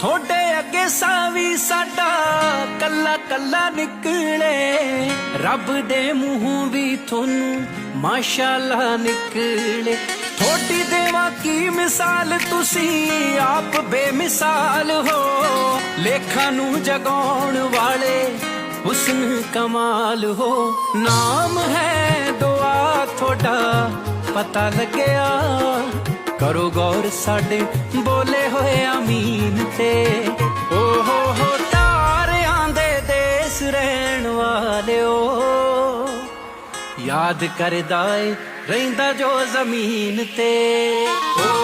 ਥੋੜੇ ਅੱਗੇ ਸਾਵੀ ਸਾਡਾ ਕੱਲਾ ਕੱਲਾ ਨਿਕਲੇ। ਰੱਬ ਦੇ ਮੂੰਹ ਵੀ ਤੁਹਾਨੂੰ ਮਾਸ਼ਾਅੱਲਾ ਨਿਕਲੇ। ਥੋੜੀ ਦੇਵਾ ਕੀ ਮਿਸਾਲ, ਤੁਸੀਂ ਆਪ ਬੇਮਿਸਾਲ ਹੋ। ਲੇਖਾਂ ਨੂੰ ਜਗਾਉਣ ਵਾਲੇ ਹੁਸਨ ਕਮਾਲ ਹੋ। ਨਾਮ ਹੈ ਦੁਆ ਤੁਹਾਡਾ, ਪਤਾ ਲੱਗਿਆ। ਕਰੋ ਗੌਰ ਸਾਡੇ ਬੋਲੇ ਹੋਏ ਆਮੀਨ ਤੇ। ਓ ਹੋ ਹੋ ਤਾਰਿਆਂ ਦੇ ਦੇਸ ਰਹਿਣ ਵਾਲਿਓ। ਯਾਦ ਕਰਦਾ ਏ, ਰਹਿੰਦਾ ਜੋ ਜ਼ਮੀਨ ਤੇ। ਓ